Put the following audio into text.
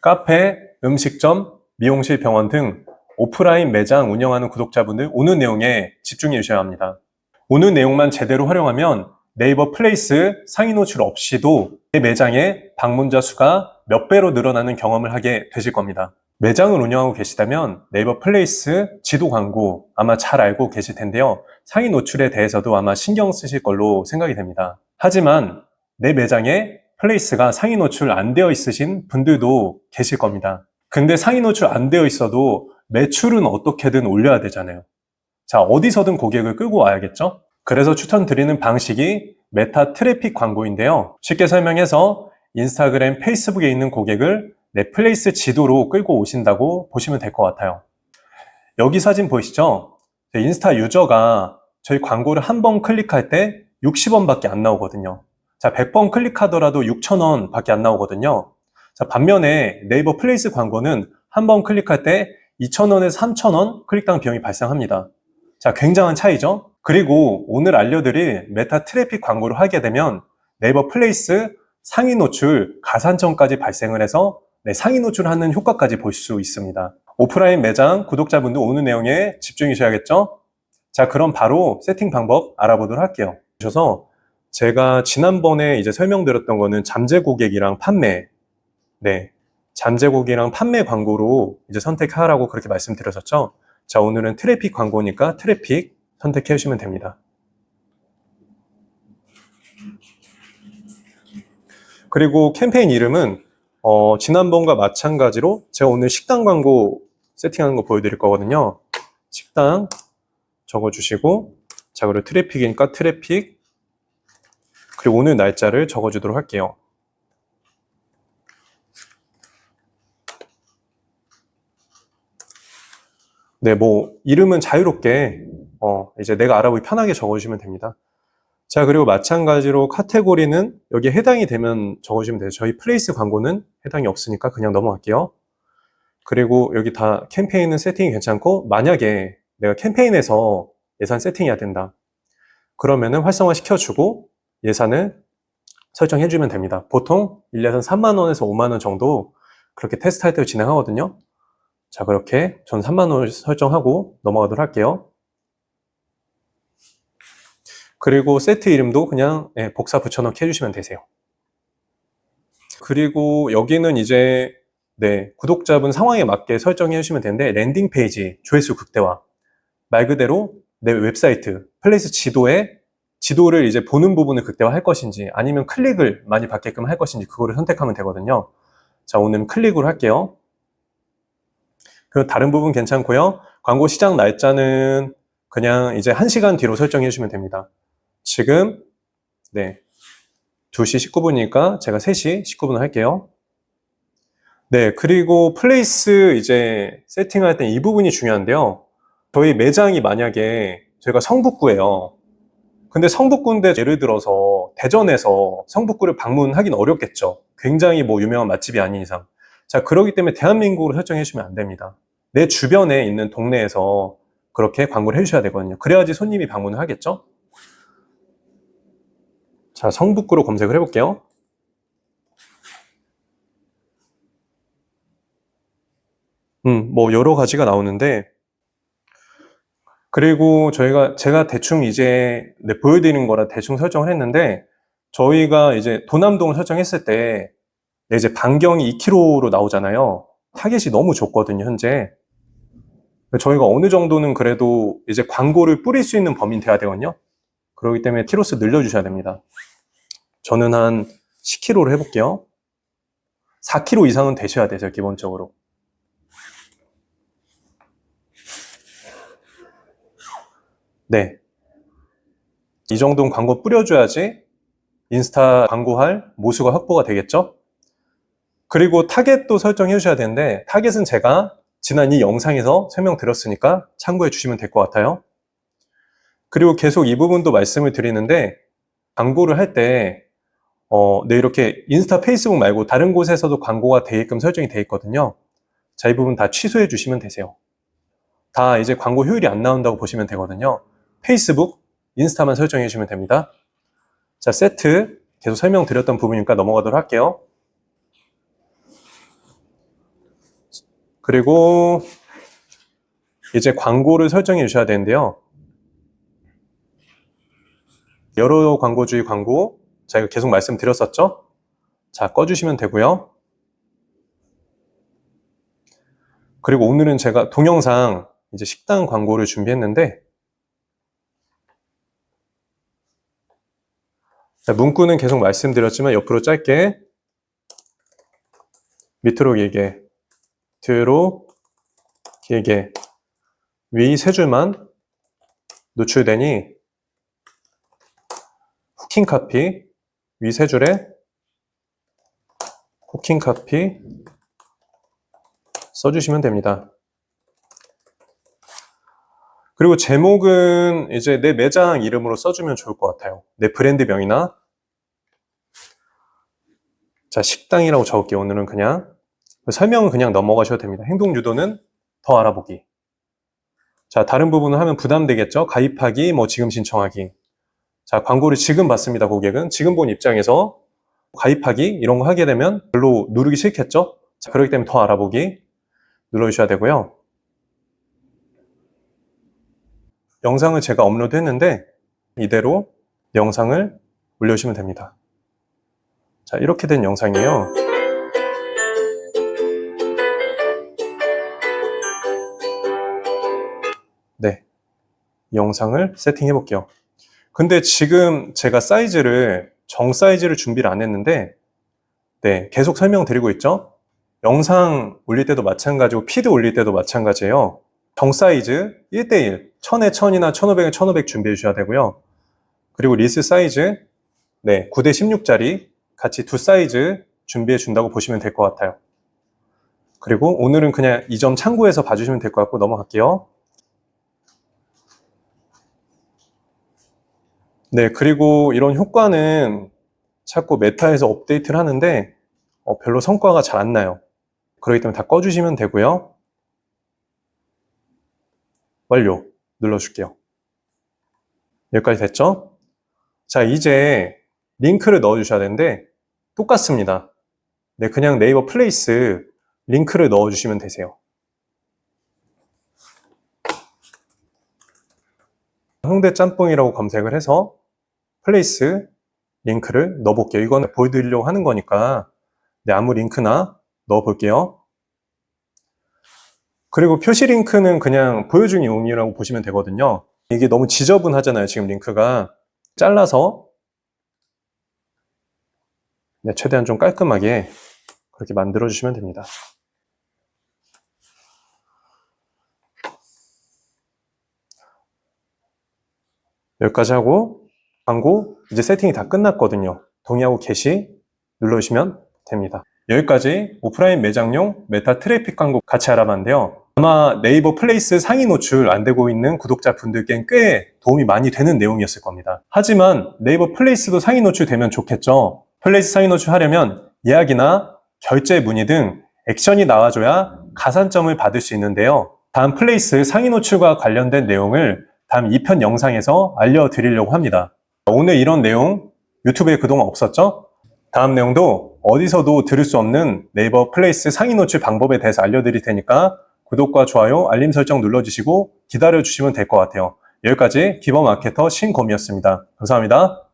카페, 음식점, 미용실, 병원 등 오프라인 매장 운영하는 구독자분들 오는 내용에 집중해 주셔야 합니다. 오는 내용만 제대로 활용하면 네이버 플레이스 상위 노출 없이도 내 매장의 방문자 수가 몇 배로 늘어나는 경험을 하게 되실 겁니다. 매장을 운영하고 계시다면 네이버 플레이스 지도 광고 아마 잘 알고 계실 텐데요. 상위 노출에 대해서도 아마 신경 쓰실 걸로 생각이 됩니다. 하지만 내 매장에 플레이스가 상위 노출 안 되어 있으신 분들도 계실 겁니다. 근데 상위 노출 안 되어 있어도 매출은 어떻게든 올려야 되잖아요. 자, 어디서든 고객을 끌고 와야겠죠? 그래서 추천드리는 방식이 메타 트래픽 광고인데요. 쉽게 설명해서 인스타그램, 페이스북에 있는 고객을 넷플레이스 지도로 끌고 오신다고 보시면 될 것 같아요. 여기 사진 보이시죠? 인스타 유저가 저희 광고를 한 번 클릭할 때 60원밖에 안 나오거든요. 자, 100번 클릭하더라도 6,000원 밖에 안 나오거든요. 자, 반면에 네이버 플레이스 광고는 한 번 클릭할 때 2,000원에서 3,000원 클릭당 비용이 발생합니다. 자, 굉장한 차이죠? 그리고 오늘 알려드릴 메타 트래픽 광고를 하게 되면 네이버 플레이스 상위 노출 가산점까지 발생을 해서 네, 상위 노출하는 효과까지 볼 수 있습니다. 오프라인 매장 구독자분들 오늘 내용에 집중이셔야겠죠? 자, 그럼 바로 세팅 방법 알아보도록 할게요. 그래서 제가 지난번에 이제 설명드렸던 거는 잠재 고객이랑 판매, 네, 잠재 고객이랑 판매 광고로 이제 선택하라고 그렇게 말씀드렸었죠. 자, 오늘은 트래픽 광고니까 트래픽 선택해 주시면 됩니다. 그리고 캠페인 이름은 어, 지난번과 마찬가지로 제가 오늘 식당 광고 세팅하는 거 보여드릴 거거든요. 식당 적어주시고 자 그리고 트래픽이니까 트래픽 그리고 오늘 날짜를 적어주도록 할게요. 네, 뭐 이름은 자유롭게 어, 이제 내가 알아보기 편하게 적어주시면 됩니다. 자, 그리고 마찬가지로 카테고리는 여기에 해당이 되면 적어주시면 돼요. 저희 플레이스 광고는 해당이 없으니까 그냥 넘어갈게요. 그리고 여기 다 캠페인은 세팅이 괜찮고 만약에 내가 캠페인에서 예산 세팅해야 된다. 그러면은 활성화 시켜주고 예산을 설정해 주면 됩니다. 보통 1년에 3만 원에서 5만 원 정도 그렇게 테스트할 때 진행하거든요. 자, 그렇게 전 3만 원을 설정하고 넘어가도록 할게요. 그리고 세트 이름도 그냥 예, 복사 붙여넣기 해주시면 되세요. 그리고 여기는 이제 네, 구독자분 상황에 맞게 설정해 주시면 되는데 랜딩 페이지 조회수 극대화 말 그대로 내 웹사이트 플레이스 지도에 지도를 이제 보는 부분을 극대화할 것인지 아니면 클릭을 많이 받게끔 할 것인지 그거를 선택하면 되거든요. 자 오늘은 클릭으로 할게요. 그 다른 부분 괜찮고요. 광고 시작 날짜는 그냥 이제 1시간 뒤로 설정해 주시면 됩니다. 지금 네 2시 19분이니까 제가 3시 19분 할게요. 네, 그리고 플레이스 이제 세팅할 때 이 부분이 중요한데요. 저희 매장이 만약에 저희가 성북구예요. 근데 성북구인데 예를 들어서 대전에서 성북구를 방문하기는 어렵겠죠. 굉장히 뭐 유명한 맛집이 아닌 이상. 자, 그러기 때문에 대한민국으로 설정해 주시면 안 됩니다. 내 주변에 있는 동네에서 그렇게 광고를 해 주셔야 되거든요. 그래야지 손님이 방문을 하겠죠? 자, 성북구로 검색을 해 볼게요. 음, 뭐 여러 가지가 나오는데 그리고 저희가 제가 대충 이제 네, 보여드리는 거라 대충 설정을 했는데 저희가 이제 도남동을 설정했을 때 네, 이제 반경이 2km로 나오잖아요. 타겟이 너무 좁거든요, 현재. 저희가 어느 정도는 그래도 이제 광고를 뿌릴 수 있는 범위는 돼야 되거든요. 그렇기 때문에 키로수 늘려주셔야 됩니다. 저는 한 10km로 해볼게요. 4km 이상은 되셔야 되죠, 기본적으로. 네. 이 정도는 광고 뿌려줘야지 인스타 광고할 모수가 확보가 되겠죠? 그리고 타겟도 설정해 주셔야 되는데 타겟은 제가 지난 이 영상에서 설명드렸으니까 참고해 주시면 될 것 같아요. 그리고 계속 이 부분도 말씀을 드리는데 광고를 할때 어, 네, 이렇게 인스타, 페이스북 말고 다른 곳에서도 광고가 되게끔 설정이 되어 있거든요. 자, 이 부분 다 취소해 주시면 되세요. 다 이제 광고 효율이 안 나온다고 보시면 되거든요. 페이스북, 인스타만 설정해 주시면 됩니다. 자, 세트 계속 설명드렸던 부분이니까 넘어가도록 할게요. 그리고 이제 광고를 설정해 주셔야 되는데요. 여러 광고주의 광고 제가 계속 말씀드렸었죠? 자, 꺼주시면 되고요. 그리고 오늘은 제가 동영상 이제 식당 광고를 준비했는데 문구는 계속 말씀드렸지만 옆으로 짧게 밑으로 길게 뒤로 길게 위 세 줄만 노출되니 후킹 카피 위 세 줄에 후킹 카피 써주시면 됩니다. 그리고 제목은 이제 내 매장 이름으로 써주면 좋을 것 같아요. 내 브랜드명이나 자 식당이라고 적을게요. 오늘은 그냥 설명은 그냥 넘어가셔도 됩니다. 행동 유도는 더 알아보기. 자 다른 부분을 하면 부담되겠죠. 가입하기, 뭐 지금 신청하기. 자 광고를 지금 받습니다. 고객은 지금 본 입장에서 가입하기 이런 거 하게 되면 별로 누르기 싫겠죠. 자 그렇기 때문에 더 알아보기 눌러주셔야 되고요. 영상을 제가 업로드 했는데 이대로 영상을 올려주시면 됩니다. 자, 이렇게 된 영상이에요. 네. 이 영상을 세팅해 볼게요. 근데 지금 제가 사이즈를 정 사이즈를 준비를 안 했는데 네, 계속 설명드리고 있죠? 영상 올릴 때도 마찬가지고 피드 올릴 때도 마찬가지예요. 정 사이즈 1대1 1000에 1000이나 1500에 1500 준비해 주셔야 되고요. 그리고 리스 사이즈 네, 9대 16짜리 같이 두 사이즈 준비해 준다고 보시면 될 것 같아요. 그리고 오늘은 그냥 이 점 참고해서 봐주시면 될 것 같고 넘어갈게요. 네, 그리고 이런 효과는 자꾸 메타에서 업데이트를 하는데 어, 별로 성과가 잘 안 나요. 그렇기 때문에 다 꺼주시면 되고요. 완료 눌러줄게요. 여기까지 됐죠? 자, 이제 링크를 넣어주셔야 되는데 똑같습니다. 네, 그냥 네이버 플레이스 링크를 넣어주시면 되세요. 홍대 짬뽕이라고 검색을 해서 플레이스 링크를 넣어볼게요. 이건 보여드리려고 하는 거니까 네, 아무 링크나 넣어볼게요. 그리고 표시 링크는 그냥 보여주는 용이라고 보시면 되거든요. 이게 너무 지저분하잖아요. 지금 링크가 잘라서 네, 최대한 좀 깔끔하게 그렇게 만들어 주시면 됩니다. 여기까지 하고 광고 이제 세팅이 다 끝났거든요. 동의하고 게시 눌러주시면 됩니다. 여기까지 오프라인 매장용 메타 트래픽 광고 같이 알아봤는데요. 아마 네이버 플레이스 상위 노출 안 되고 있는 구독자분들께는 꽤 도움이 많이 되는 내용이었을 겁니다. 하지만 네이버 플레이스도 상위 노출 되면 좋겠죠. 플레이스 상위 노출 하려면 예약이나 결제 문의 등 액션이 나와줘야 가산점을 받을 수 있는데요. 다음 플레이스 상위 노출과 관련된 내용을 다음 2편 영상에서 알려드리려고 합니다. 오늘 이런 내용 유튜브에 그동안 없었죠? 다음 내용도 어디서도 들을 수 없는 네이버 플레이스 상위 노출 방법에 대해서 알려드릴 테니까 구독과 좋아요, 알림 설정 눌러주시고 기다려주시면 될 것 같아요. 여기까지 기버 마케터 신검이었습니다. 감사합니다.